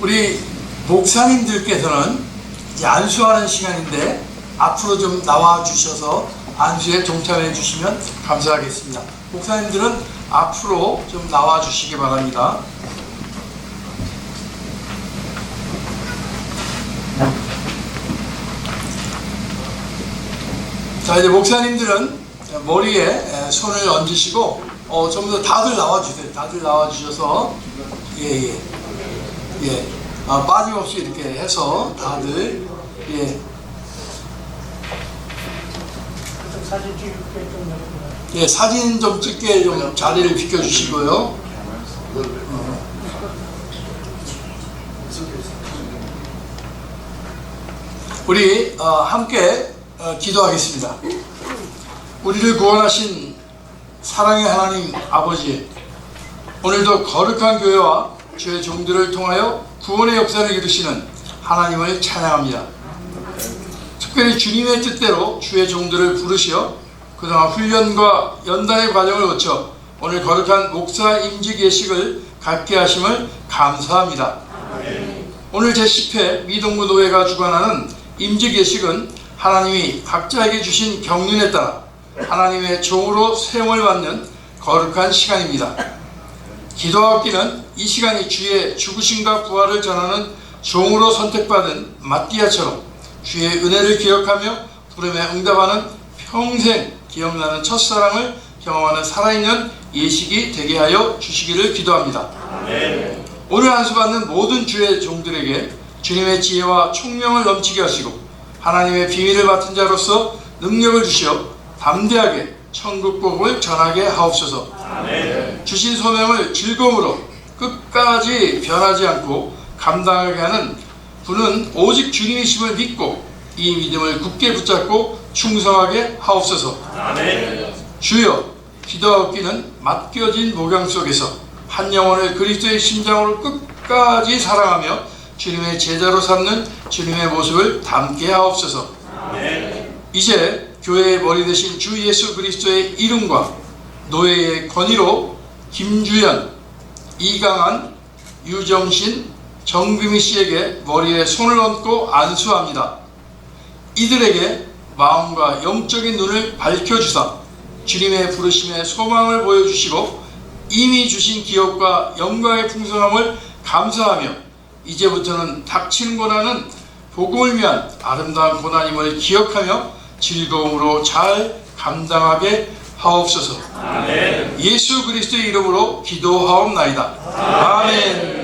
우리 목사님들께서는 이제 안수하는 시간인데 앞으로 좀 나와 주셔서 안수에 동참해 주시면 감사하겠습니다. 목사님들은 앞으로 좀 나와 주시기 바랍니다. 자 이제 목사님들은 머리에 에, 손을 얹으시고 어, 좀더 다들 나와 주세요. 다들 나와 주셔서 예예 예. 아, 빠짐없이 이렇게 해서 다들 예. 예, 사진 좀 찍게 좀 자리를 비켜주시고요. 우리 어, 함께 어, 기도하겠습니다. 우리를 구원하신 사랑의 하나님 아버지, 오늘도 거룩한 교회와 주의 종들을 통하여 구원의 역사를 이루시는 하나님을 찬양합니다. 특별히 주님의 뜻대로 주의 종들을 부르시어 그동안 훈련과 연단의 과정을 거쳐 오늘 거룩한 목사 임직 예식을 갖게 하심을 감사합니다. 오늘 제10회 미동구 노회가 주관하는 임직 예식은 하나님이 각자에게 주신 경륜에 따라 하나님의 종으로 세움을 받는 거룩한 시간입니다. 기도하기는 이 시간이 주의 죽으심과 부활을 전하는 종으로 선택받은 마띠아처럼 주의 은혜를 기억하며 부름에 응답하는 평생 기억나는 첫사랑을 경험하는 살아있는 예식이 되게 하여 주시기를 기도합니다. 오늘 안수받는 모든 주의 종들에게 주님의 지혜와 총명을 넘치게 하시고 하나님의 비밀을 맡은 자로서 능력을 주시어 담대하게 천국 복을 전하게 하옵소서. 주신 소명을 즐거움으로 끝까지 변하지 않고 감당하게 하는 분은 오직 주님이심을 믿고 이 믿음을 굳게 붙잡고 충성하게 하옵소서. 주여 기도하옵기는 맡겨진 목양 속에서 한 영혼을 그리스도의 심장으로 끝까지 사랑하며 주님의 제자로 삼는 주님의 모습을 담게 하옵소서. 이제 교회의 머리 대신 주 예수 그리스도의 이름과 노예의 권위로 김주연, 이강한, 유정신, 정비미 씨에게 머리에 손을 얹고 안수합니다. 이들에게 마음과 영적인 눈을 밝혀주사 주님의 부르심의 소망을 보여주시고 이미 주신 기업과 영광의 풍성함을 감사하며 이제부터는 닥치는 고난은 복음을 위한 아름다운 고난임을 기억하며 즐거움으로 잘 감당하게 하옵소서. 예수 그리스도의 이름으로 기도하옵나이다. 아멘.